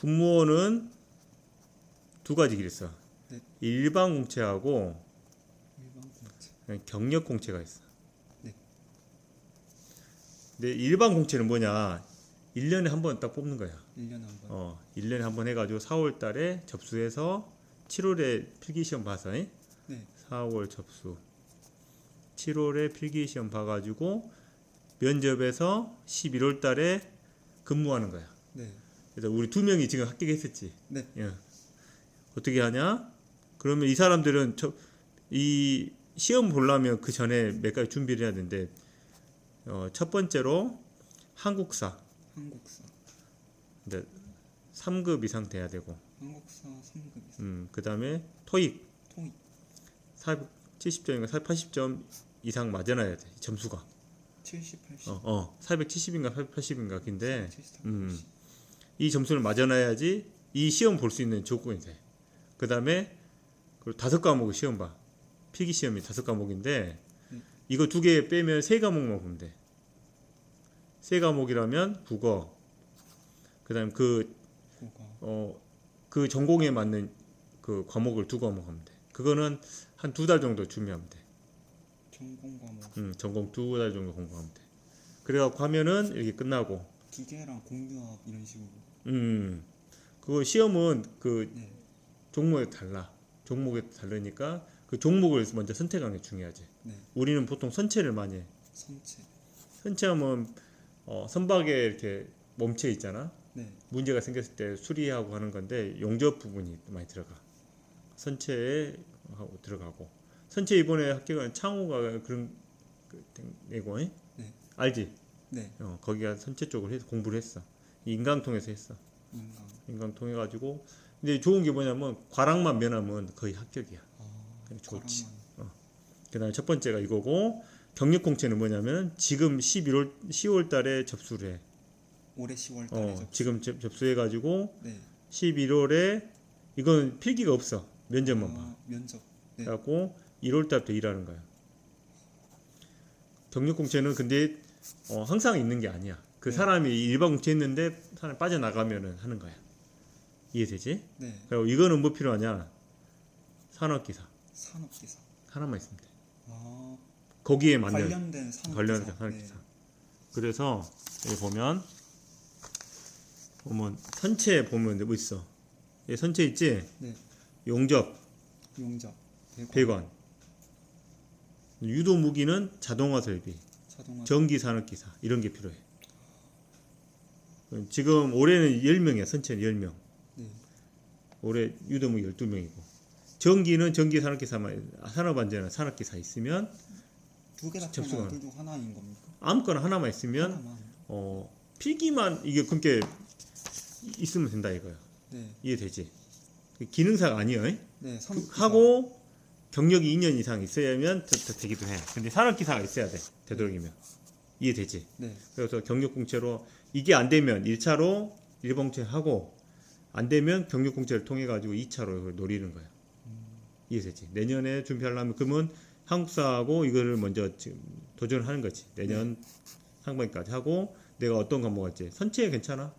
군무원은 두 가지 길 있어. 네. 일반 공채하고 일반 공채. 그냥 경력 공채가 있어. 네. 근데 일반 공채는 뭐냐? 1년에 한 번 딱 뽑는 거야. 1년에 한 번. 어, 1년에 한 번 해 가지고 4월 달에 접수해서 7월에 필기 시험 봐서 잉? 네. 4월 접수 7월에 필기 시험 봐 가지고 면접에서 11월 달에 근무하는 거야 네. 그래서 우리 두 명이 지금 합격했었지 네. 예. 어떻게 하냐 그러면 이 사람들은 저, 이 시험 보려면 그 전에 몇 가지 준비를 해야 되는데 어, 첫 번째로 한국사 한국사. 근데 3급 이상 돼야 되고 한국사 3급 이상. 음, 그 다음에 토익 토익. 470점인가 480점 이상 맞아놔야 돼 점수가 70, 80. 어, 어 470인가 480인가 근데 70, 음. 이 점수를 맞아놔야지 이 시험 볼 수 있는 조건이 돼. 그 다음에 그 다섯 과목을 시험 봐. 필기 시험이 다섯 과목인데 음. 이거 두 개 빼면 세 과목만 보면 돼. 세 과목이라면 국어. 그다음 그. 어, 그 전공에 맞는 그 과목을 두 과목 하면 돼. 그거는 한 두 달 정도 준비하면 돼. 전공 과목. 음, 전공 두 달 정도 공부하면 돼. 그래갖고 하면은 이렇게 끝나고, 기계랑 공유학 이런 식으로. 음, 그 시험은 그 네. 종목에 달라. 종목에 다르니까 그 종목을 먼저 선택하는 게 중요하지. 네. 우리는 보통 선체를 많이 해. 선체. 선체하면 어, 선박에 이렇게 몸체 있잖아. 네. 문제가 생겼을 때 수리하고 하는 건데 용접 부분이 많이 들어가. 선체에 하고 들어가고. 선체 이번에 합격한 창호가 그런 그 내고 네. 네. 알지? 네. 어, 거기가 선체 쪽을 해서 공부를 했어. 인강 통해서 했어. 인강. 인강 통해 가지고 근데 좋은 게 뭐냐면 과락만 면하면 거의 합격이야. 아. 그게 좋지. 과락만. 그다음에 첫 번째가 이거고 경력 공채는 뭐냐면 지금 11월 10월 달에 접수를 해. 올해 10월 달에 어, 접. 지금 접, 접수해 가지고 네. 11월에 이건 필기가 없어. 면접만 봐. 아, 면접. 네. 그래갖고 1월 달부터 일하는 거야. 경력 공채는 근데 어, 항상 있는 게 아니야. 그 네. 사람이 일반 공채 했는데 사람 빠져나가면은 하는 거야. 이해되지? 네. 그리고 이거는 뭐 필요하냐? 산업기사 산업기사. 하나만 있으면 돼. 아. 거기에 맞는 관련된 산업기사. 관련된 산업기사. 네. 그래서 여기 보면 보면 선체 보면 뭐 있어? 이 선체 있지? 네. 용접, 용접. 배관. 배관. 유도 무기는 자동화 설비, 자동화. 전기 산업 기사 이런 게 필요해. 지금 올해는 10명이야. 선체는 10명. 네. 올해 유도 무기 12명이고. 전기는 전기 산업기사만 산업안전한 산업기사 있으면 두 개다 접수가 둘중 하나인 겁니까? 아무거나 하나만 있으면 하나만. 어 필기만 이게 그렇게 있으면 된다 이거야. 네. 이해되지? 그 기능사가 아니에요. 네. 산업기사. 하고 경력이 2년 이상 있어야면 되, 되- 되기도 해. 근데 산업기사가 있어야 돼. 되도록이면. 이해되지? 네. 그래서 경력 공채로 이게 안 되면 1차로 일봉채 하고 안 되면 경력공채를 통해 가지고 2차로 이걸 노리는 거야. 이해되지? 내년에 준비하려면 그러면 한국사하고 이거를 먼저 지금 도전하는 거지. 내년 상반기까지 하고 내가 어떤 과목 할지 선체 괜찮아?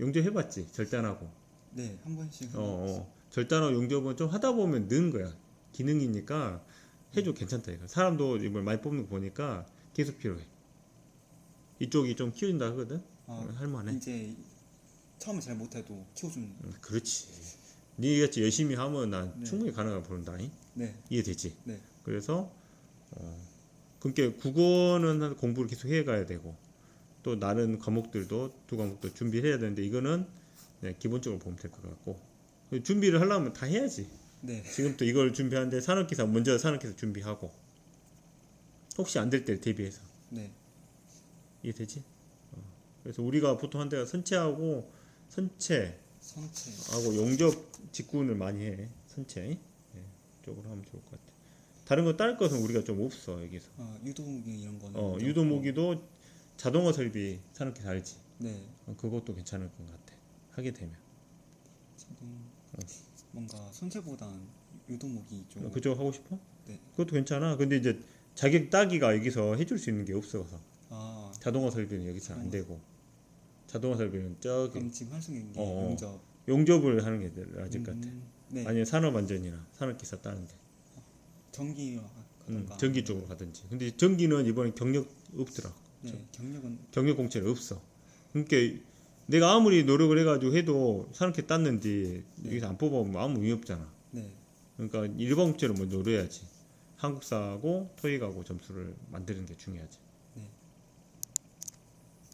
용접 해봤지? 절대 안 하고. 네. 한 번씩. 어, 어. 절단어 용접은 좀 하다 보면 는 거야. 기능이니까 해도 괜찮다 이거. 사람도 이걸 많이 뽑는 거 보니까 계속 필요해. 이쪽이 좀 키워진다 하거든. 아, 어, 할만해. 이제 처음에 잘 못해도 키워주는. 음, 그렇지. 네 같이 열심히 하면 난 네. 충분히 가능한 보는다잉. 네. 이해되지? 네. 그래서 어, 그러니까 국어는 한 공부를 계속 해가야 되고 또 다른 과목들도 두 과목도 준비해야 되는데 이거는 그냥 기본적으로 보면 될 것 같고 준비를 하려면 다 해야지. 네. 지금부터 이걸 준비하는데 산업기사 먼저 산업기사 준비하고 혹시 안 될 때 대비해서 네. 이해되지? 어. 그래서 우리가 보통 한 대가 선체하고 선체하고 선체. 용접 직군을 많이 해 선체 예, 쪽으로 하면 좋을 것 같아. 다른 거 다른 것은 우리가 좀 없어 여기서. 아, 유도무기 이런 거는. 어, 좀- 유도무기도 자동화 설비 산업기사 알지? 네. 어, 그것도 괜찮을 것 같아. 하게 되면 자동. 뭔가 선체보단 유도무기 쪽. 어, 그쪽 하고 싶어? 네. 그것도 괜찮아. 근데 이제 자격 따기가 여기서 해줄 수 있는 게 없어서. 아. 자동화 설비는 여기서 안 되고 자동화 설비는 저기 그럼 지금 할 수 있는 게 어, 어. 용접. 용접을 하는 게것 같아. 음, 네. 아니면 산업 안전이나 산업 기사 따는데 전기와 음, 가든가. 전기 쪽으로 가든지. 근데 전기는 이번에 경력 없더라. 네, 경력은 경력 공채는 없어. 그러니까 내가 아무리 노력을 해가지고 해도 산업계 땄는데 네. 여기서 안 뽑아보면 아무 의미 없잖아. 네. 그러니까 일반 공채를 먼저 노려야지. 한국사하고 토익하고 점수를 만드는 게 중요하지.